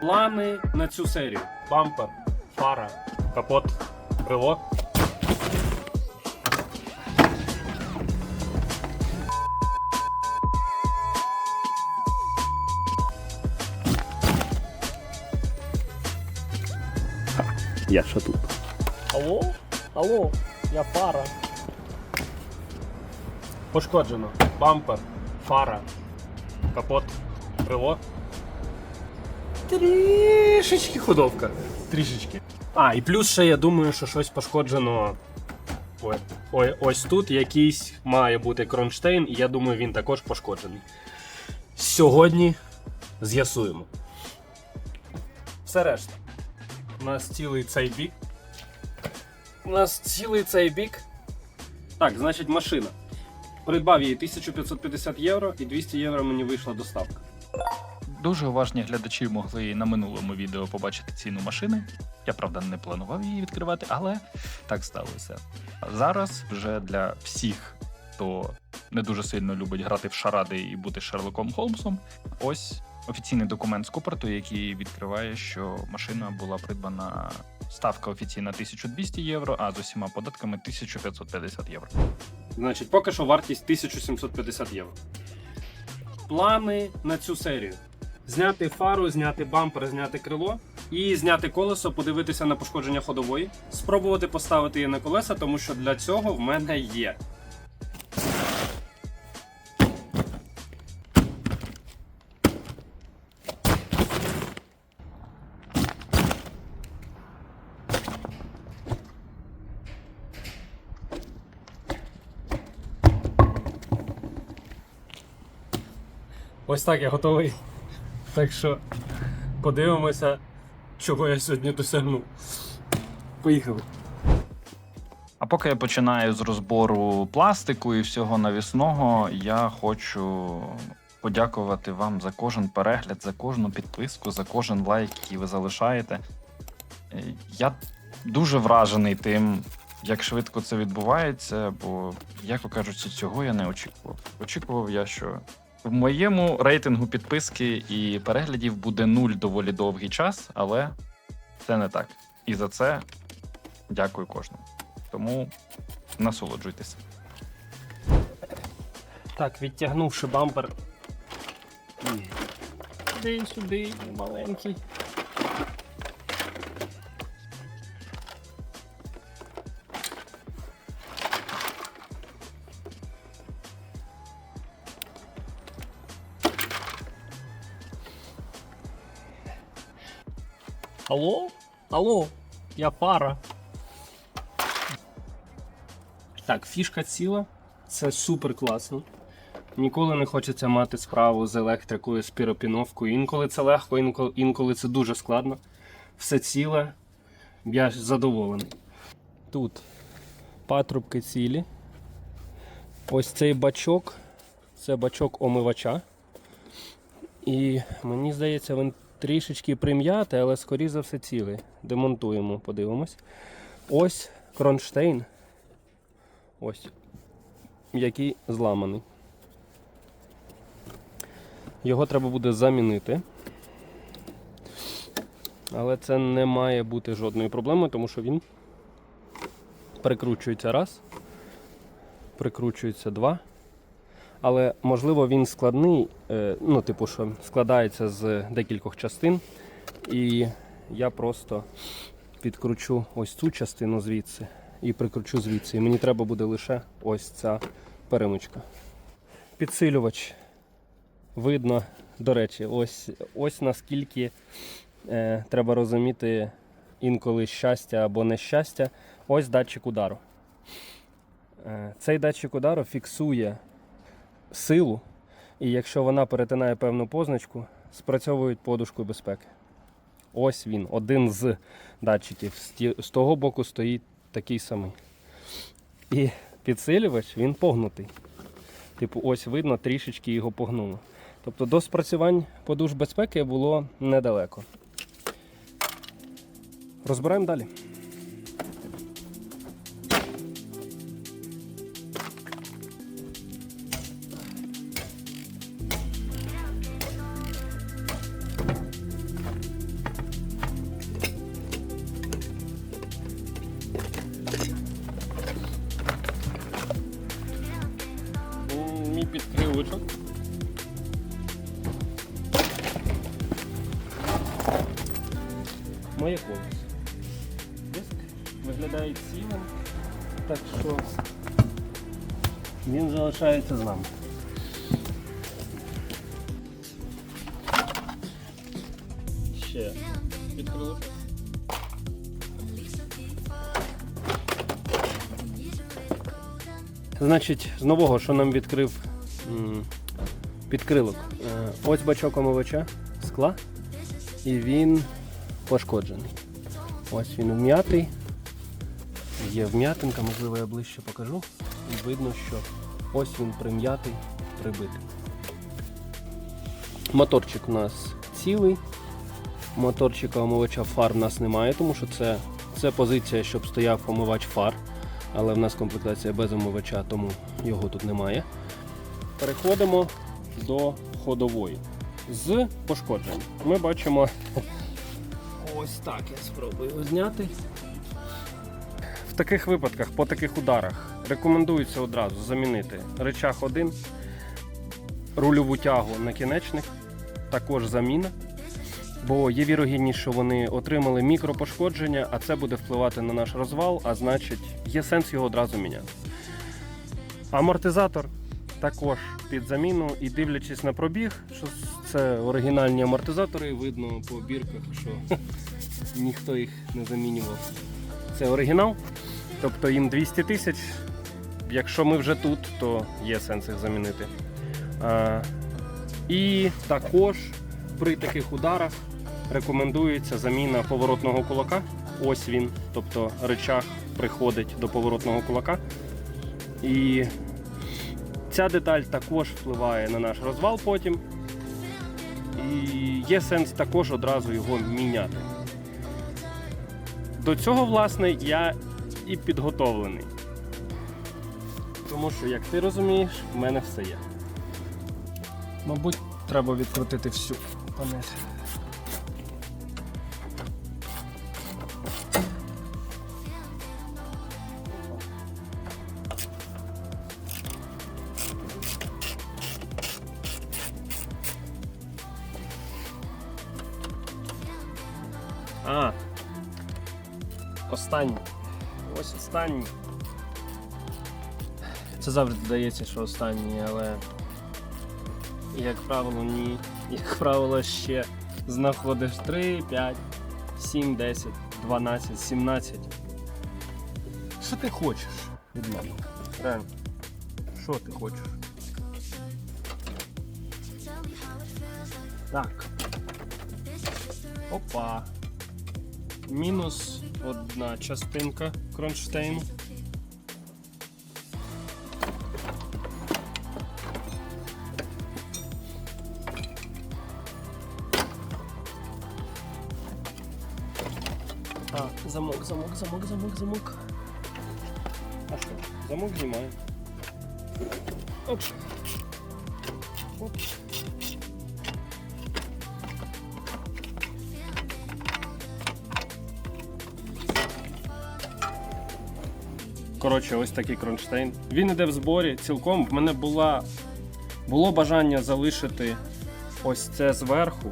Плани на цю серію: бампер, фара, капот, крило. Я що тут? Алло? Алло, я фара. Пошкоджено. Бампер, фара, капот, крило. Трішечки ходовка. Трішечки. А, і плюс ще я думаю, що щось пошкоджено. Ой, ой, ось тут якийсь має бути кронштейн, і я думаю, він також пошкоджений. Сьогодні з'ясуємо. Все решта. У нас цілий цей бік. У нас цілий цей бік. Так, значить, машина. Придбав її 1550 євро і 200 євро мені вийшла доставка. Дуже уважні глядачі могли на минулому відео побачити ціну машини. Я правда не планував її відкривати, але так сталося. Зараз вже для всіх, хто не дуже сильно любить грати в шаради і бути Шерлоком Холмсом. Ось офіційний документ з Куперту, який відкриває, що машина була придбана. Ставка офіційна 1200 євро, а з усіма податками 1550 євро. Значить, поки що вартість 1750 євро. Плани на цю серію: зняти фару, зняти бампер, зняти крило і зняти колесо, подивитися на пошкодження ходової, спробувати поставити її на колеса, тому що для цього в мене є. Ось так я готовий. Так що подивимося, чого я сьогодні досягнув. Поїхали. А поки я починаю з розбору пластику і всього навісного, я хочу подякувати вам за кожен перегляд, за кожну підписку, за кожен лайк, який ви залишаєте. Я дуже вражений тим, як швидко це відбувається, бо, як кажучи, цього я не очікував. Очікував я, що в моєму рейтингу підписки і переглядів буде нуль доволі довгий час, але це не так. І за це дякую кожному. Тому насолоджуйтеся. Так, відтягнувши бампер. Сюди, сюди, маленький. Алло? Алло, я пара. Так, фішка ціла. Це супер класно. Ніколи не хочеться мати справу з електрикою, з піропіновкою. Інколи це легко, інколи, інколи це дуже складно. Все ціле. Я задоволений. Тут патрубки цілі. Ось цей бачок це бачок омивача. І мені здається, він трішечки прим'ятий, але скоріше за все цілий. Демонтуємо, подивимось. Ось кронштейн. Ось. Який зламаний. Його треба буде замінити. Але це не має бути жодної проблеми, тому що він прикручується раз, прикручується два. Але можливо він складний, е, ну, типу, що складається з декількох частин. І я просто підкручу ось цю частину звідси і прикручу звідси. І мені треба буде лише ось ця перемичка. Підсилювач. Видно, до речі, ось, ось наскільки е, треба розуміти інколи щастя або нещастя. Ось датчик удару. Е, цей датчик удару фіксує силу, і якщо вона перетинає певну позначку, спрацьовують подушку безпеки. Ось він, один з датчиків. З того боку стоїть такий самий. І підсилювач він погнутий. Типу, ось видно, трішечки його погнуло. Тобто до спрацювань подуш безпеки було недалеко. Розбираємо далі. Залишається з нами. Ще відкрили. Значить, з нового, що нам відкрив підкрилок. Е, Ось бачок омивача скла, і він пошкоджений. Ось він вм'ятий. Є вм'ятинка, можливо, я ближче покажу. І видно, що ось він прим'ятий, прибитий. Моторчик у нас цілий. Моторчика омивача фар в нас немає, тому що це, це позиція, щоб стояв омивач фар. Але в нас комплектація без омивача, тому його тут немає. Переходимо до ходової. З пошкоджень. Ми бачимо ось так. Я спробую його зняти. В таких випадках, по таких ударах, рекомендується одразу замінити речах 1, рульову тягу накінечник, також заміна. Бо є вірогідність, що вони отримали мікропошкодження, а це буде впливати на наш розвал, а значить, є сенс його одразу міняти. Амортизатор також під заміну і дивлячись на пробіг, що це оригінальні амортизатори, видно по бірках, що ніхто їх не замінював. Це оригінал, тобто їм 200 тисяч. Якщо ми вже тут, то є сенс їх замінити. А, і також при таких ударах рекомендується заміна поворотного кулака. Ось він, тобто речах приходить до поворотного кулака. І ця деталь також впливає на наш розвал потім. І є сенс також одразу його міняти. До цього, власне, я і підготовлений. Тому що, як ти розумієш, в мене все є. Мабуть, треба відкрутити всю панель. А. Останній. Ось останній. Це завжди здається, що останній, але як правило, ні. Як правило, ще знаходиш 3, 5, 7, 10, 12, 17. Що ти хочеш від мене? Реально. Що ти хочеш? Так. Опа. Мінус одна частинка кронштейну. Замок, замок, замок, замок, замок. А що? Замок знімаю. Оп. Оп. Коротше, ось такий кронштейн. Він іде в зборі цілком. В мене була, було бажання залишити ось це зверху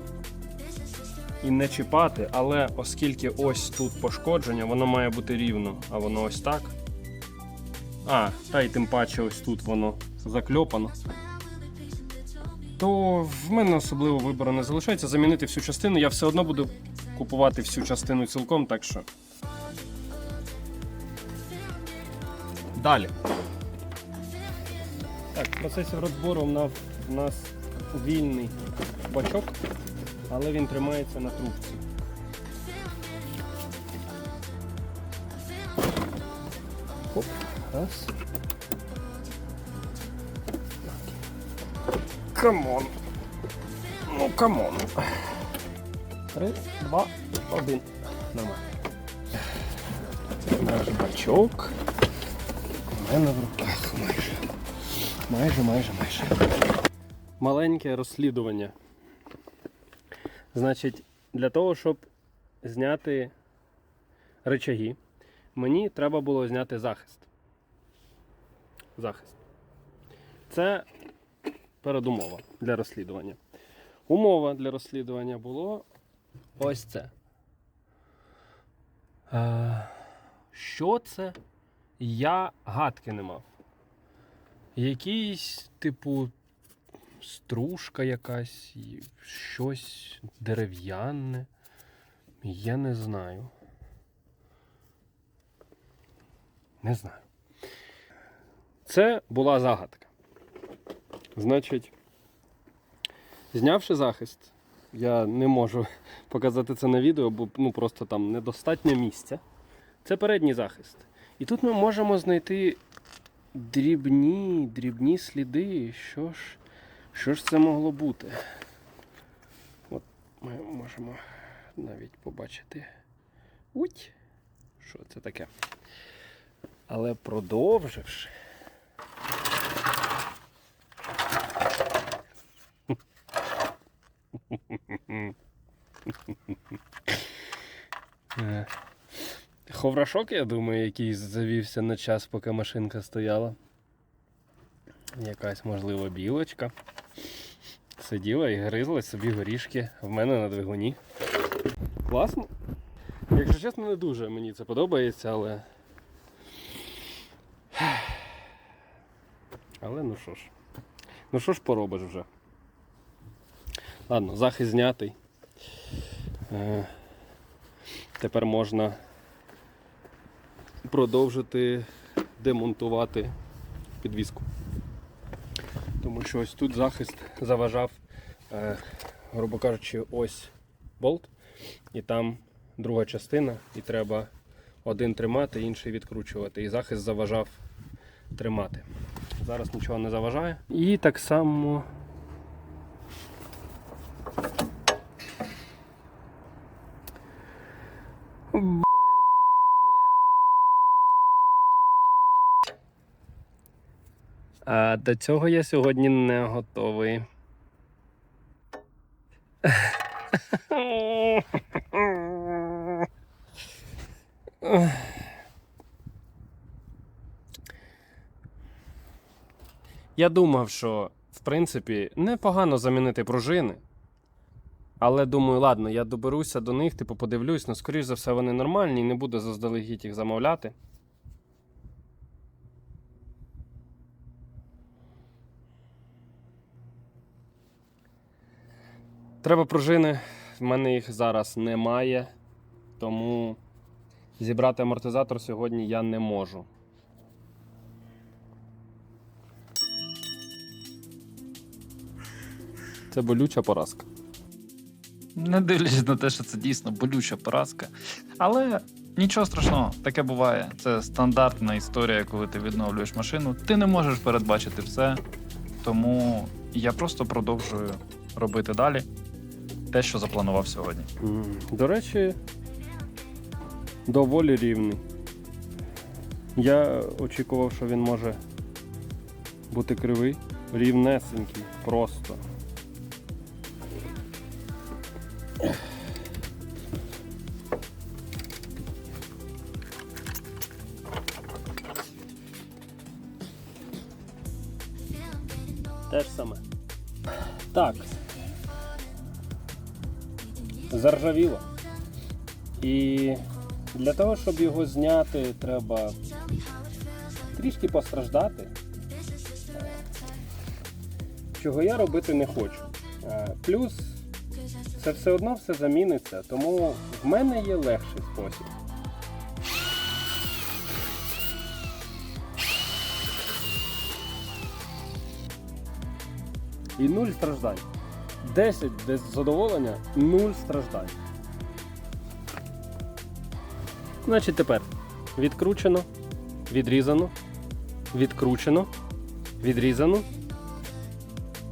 і не чіпати, але оскільки ось тут пошкодження, воно має бути рівно, а воно ось так. А, та й тим паче ось тут воно закльопано. То в мене особливо вибору не залишається замінити всю частину. Я все одно буду купувати всю частину цілком, так що. Далі. Так, в процесі розбору в нас, вільний бачок, але він тримається на трубці. Оп, раз. Камон. Ну, камон. Три, два, один. Нормально. Наш бачок. У мене в руках майже. Майже, майже, майже. Маленьке розслідування. Значить, для того, щоб зняти речаги, мені треба було зняти захист. Захист. Це передумова для розслідування. Умова для розслідування було ось це. Е, що це? Я гадки не мав. Якийсь, типу, стружка якась, щось дерев'яне. Я не знаю. Не знаю. Це була загадка. Значить, знявши захист, я не можу показати це на відео, бо ну, просто там недостатньо місця. Це передній захист. І тут ми можемо знайти дрібні, дрібні сліди. Що ж, що ж це могло бути? От ми можемо навіть побачити. Уть! Що це таке? Але продовживши. Ховрашок, я думаю, якийсь завівся на час, поки машинка стояла. Якась, можливо, білочка. Сиділа і гризла собі горішки в мене на двигуні. Класно. Якщо чесно, не дуже мені це подобається, але. Але ну що ж. Ну що ж поробиш вже. Ладно, захист знятий. Е, Тепер можна продовжити демонтувати підвіску. Тому що ось тут захист заважав, е, грубо кажучи, ось болт, і там друга частина, і треба один тримати, інший відкручувати. І захист заважав тримати. Зараз нічого не заважає. І так само. А до цього я сьогодні не готовий. Я думав, що в принципі непогано замінити пружини. Але думаю, ладно, я доберуся до них, типу подивлюсь, ну, скоріш за все, вони нормальні і не буду заздалегідь їх замовляти. Треба пружини. В мене їх зараз немає, тому зібрати амортизатор сьогодні я не можу. Це болюча поразка. Не дивлячись на те, що це дійсно болюча поразка. Але нічого страшного, таке буває. Це стандартна історія, коли ти відновлюєш машину. Ти не можеш передбачити все. Тому я просто продовжую робити далі те, що запланував сьогодні. До речі, доволі рівний. Я очікував, що він може бути кривий. Рівнесенький, просто. Те ж саме. Так. Заржавіло. І для того, щоб його зняти, треба трішки постраждати. Чого я робити не хочу. Е, Плюс це все одно все заміниться, тому в мене є легший спосіб. І нуль страждань. 10 без задоволення, 0 страждань. Значить тепер відкручено, відрізано, відкручено, відрізано.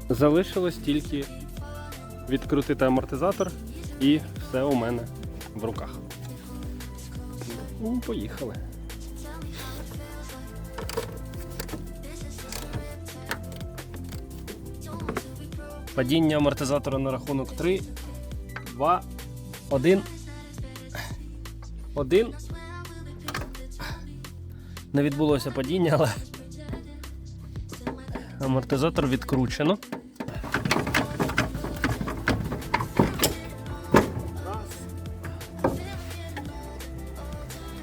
Залишилось тільки відкрутити амортизатор і все у мене в руках. Ну, поїхали. Падіння амортизатора на рахунок 3, 2, 1. 1. Не відбулося падіння, але амортизатор відкручено.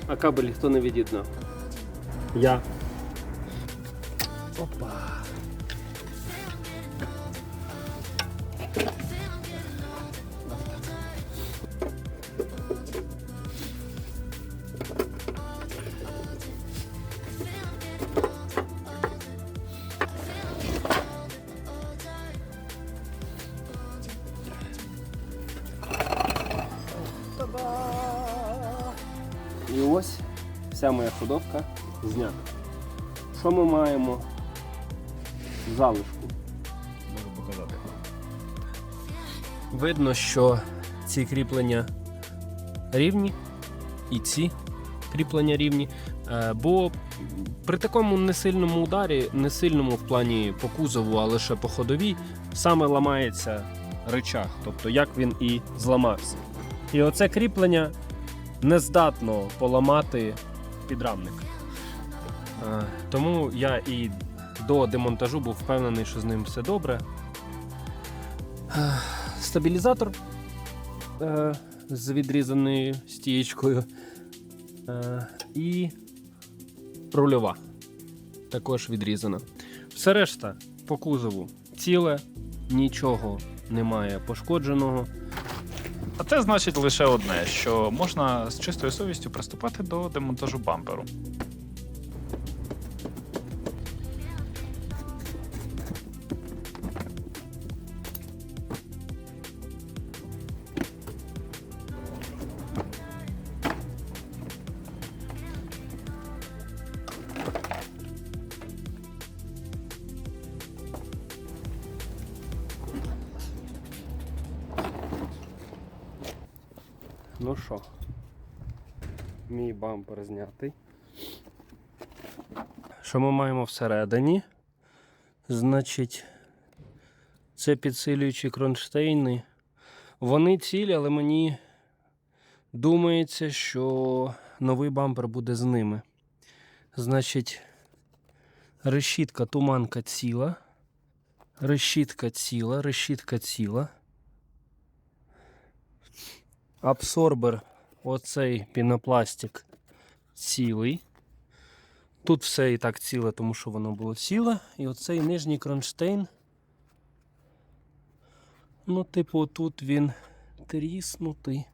А кабель хто не від'єднав? Я. Опа. Ходовка знята. Що ми маємо в залишку? Можу показати. Видно, що ці кріплення рівні, і ці кріплення рівні. Е, Бо при такому несильному ударі, не сильному в плані по кузову, а лише по ходовій, саме ламається речах, тобто як він і зламався. І оце кріплення не здатно поламати підрамник. Е, Тому я і до демонтажу був впевнений, що з ним все добре. Е, Стабілізатор е, з відрізаною стієчкою. І рульова також відрізана. Все решта по кузову ціле, нічого немає пошкодженого. А це значить лише одне: що можна з чистою совістю приступати до демонтажу бамперу. Що ми маємо всередині? Значить, це підсилюючі кронштейни. Вони цілі, але мені думається, що новий бампер буде з ними. Значить, решітка туманка ціла. Решітка ціла, решітка ціла. Абсорбер, оцей пінопластик цілий. Тут все і так ціле, тому що воно було ціле. І оцей нижній кронштейн. Ну, типу, тут він тріснутий.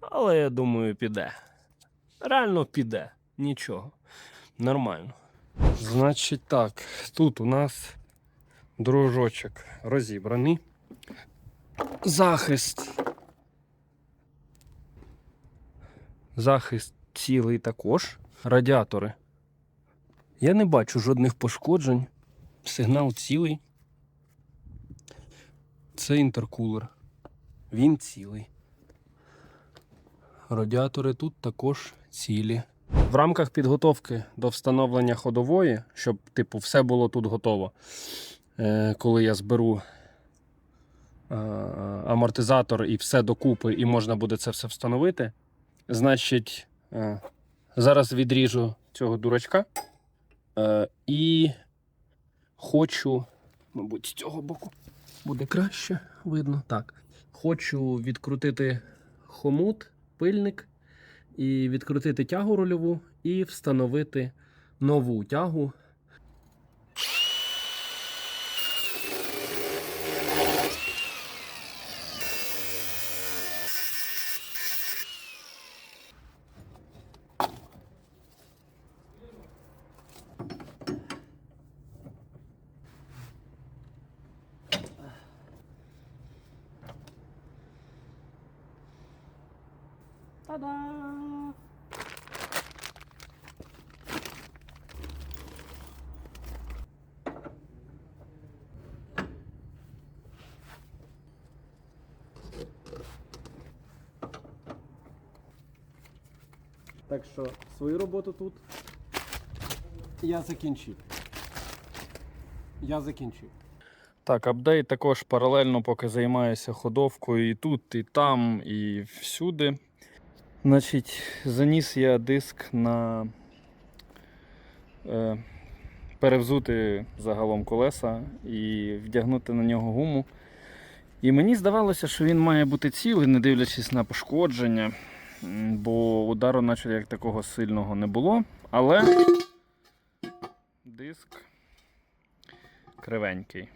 Але я думаю, піде. Реально піде. Нічого. Нормально. Значить так, тут у нас дружочок розібраний. Захист. Захист цілий також. Радіатори. Я не бачу жодних пошкоджень. Сигнал цілий. Це інтеркулер. Він цілий. Радіатори тут також цілі. В рамках підготовки до встановлення ходової, щоб типу все було тут готово. Е, коли я зберу е, амортизатор і все докупи, і можна буде це все встановити. Значить, е, зараз відріжу цього дурачка е, і хочу, мабуть, з цього боку буде краще видно. Так. Хочу відкрутити хомут, пильник, і відкрутити тягу рульову, і встановити нову тягу Та-да! Так що свою роботу тут я закінчив. Я закінчив. Так, апдейт також паралельно поки займаюся ходовкою і тут, і там, і всюди. Значить, заніс я диск на е, перевзути загалом колеса і вдягнути на нього гуму. І мені здавалося, що він має бути цілий, не дивлячись на пошкодження, бо удару, наче як такого сильного не було. Але диск кривенький.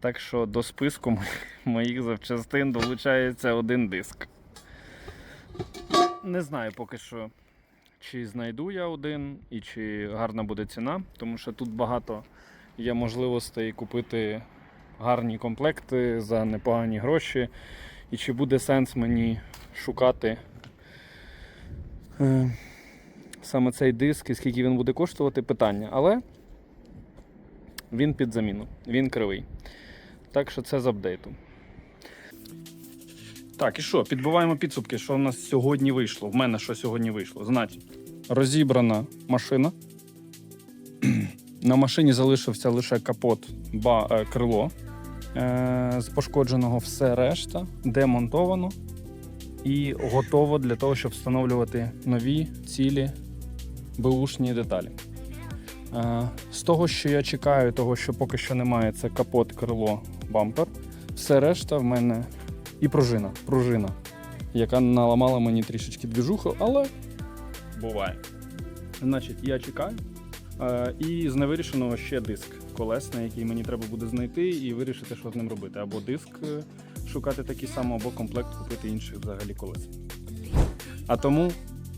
Так що до списку моїх запчастин долучається один диск. Не знаю поки що, чи знайду я один і чи гарна буде ціна, тому що тут багато є можливостей купити гарні комплекти за непогані гроші. І чи буде сенс мені шукати е, саме цей диск і скільки він буде коштувати, питання. Але він під заміну, він кривий. Так що це з апдейту. Так, і що? Підбиваємо підсумки, що в нас сьогодні вийшло. В мене що сьогодні вийшло. Значить, розібрана машина. На машині залишився лише капот, ба, е, крило. Е, з пошкодженого все решта, демонтовано і готово для того, щоб встановлювати нові цілі беушні деталі. Е, з того, що я чекаю, того, що поки що немає, це капот, крило, бампер. Все решта в мене і пружина. Пружина, яка наламала мені трішечки двіжуху, але буває. Значить, я чекаю. Е, і з невирішеного ще диск колесний, який мені треба буде знайти і вирішити, що з ним робити. Або диск е, шукати такий самий, або комплект купити інших взагалі колес. А тому,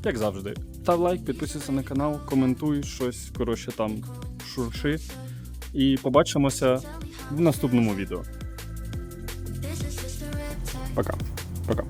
як завжди, став лайк, підписуйся на канал, коментуй щось, коротше там шурши. І побачимося в наступному відео. Пока. Пока.